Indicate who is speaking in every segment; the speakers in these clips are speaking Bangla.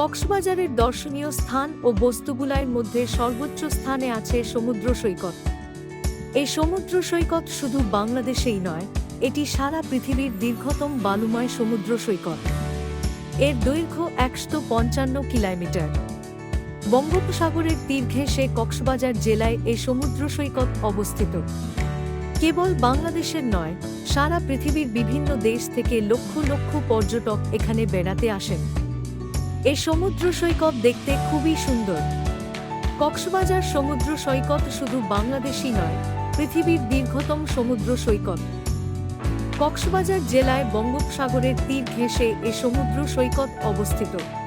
Speaker 1: কক্সবাজারের দর্শনীয় স্থান ও বস্তুগুলার মধ্যে সর্বোচ্চ স্থানে আছে সমুদ্র সৈকত। এই সমুদ্র সৈকত শুধু বাংলাদেশেই নয়, এটি সারা পৃথিবীর দীর্ঘতম বালুময় সমুদ্র সৈকত। এর দৈর্ঘ্য একশো পঞ্চান্ন কিলোমিটার। বঙ্গোপসাগরের তীর ঘেঁষে কক্সবাজার জেলায় এই সমুদ্র সৈকত অবস্থিত। কেবল বাংলাদেশের নয়, সারা পৃথিবীর বিভিন্ন দেশ থেকে লক্ষ লক্ষ পর্যটক এখানে বেড়াতে আসেন। এ সমুদ্র সৈকত দেখতে খুবই সুন্দর। কক্সবাজার সমুদ্র সৈকত শুধু বাংলাদেশই নয়, পৃথিবীর দীর্ঘতম সমুদ্র সৈকত। কক্সবাজার জেলায় বঙ্গোপসাগরের তীর ঘেঁষে এ সমুদ্র সৈকত অবস্থিত।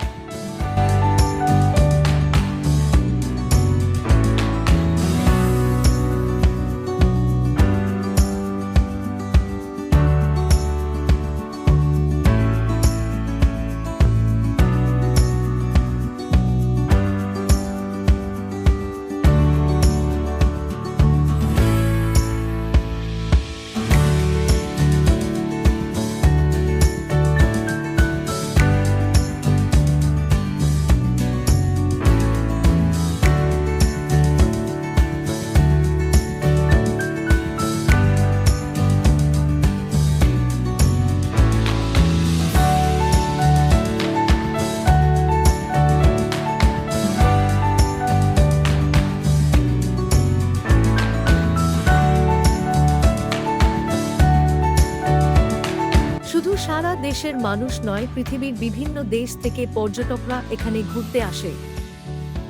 Speaker 1: সারা দেশের মানুষ নয়, পৃথিবীর বিভিন্ন দেশ থেকে পর্যটকরা এখানে ঘুরতে আসে।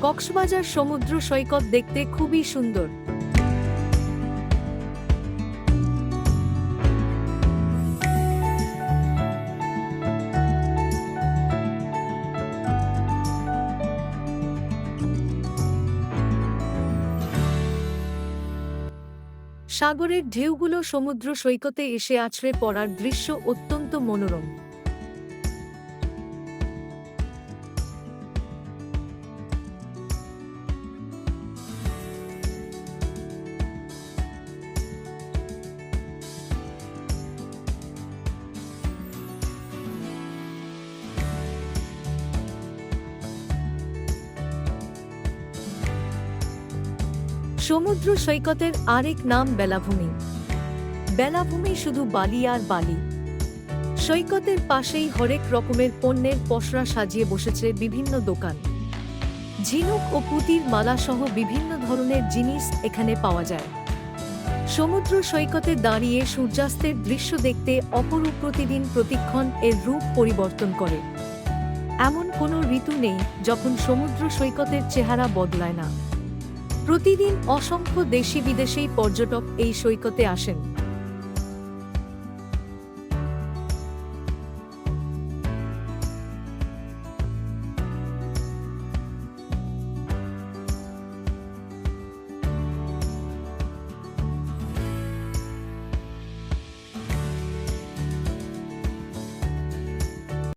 Speaker 1: কক্সবাজার সমুদ্র সৈকত দেখতে খুবই সুন্দর। সাগরের ঢেউগুলো সমুদ্র সৈকতে এসে আছড়ে পড়ার দৃশ্য অত্যন্ত মনোরম। সমুদ্র সৈকতের আরেক নাম বেলাভূমি। বেলাভূমি শুধু বালি আর বালি। সৈকতের পাশেই হরেক রকমের পণ্যের পসরা সাজিয়ে বসেছে বিভিন্ন দোকান। ঝিনুক ও পুতির মালা সহ বিভিন্ন ধরনের জিনিস এখানে পাওয়া যায়। সমুদ্র সৈকতে দাঁড়িয়ে সূর্যাস্তের দৃশ্য দেখতে অপরূপ প্রতিদিন প্রতিক্ষণ এর রূপ পরিবর্তন করে। এমন কোনো ঋতু নেই যখন সমুদ্র সৈকতের চেহারা বদলায় না। প্রতিদিন অসংখ্য দেশি বিদেশেই পর্যটক এই সৈকতে আসেন।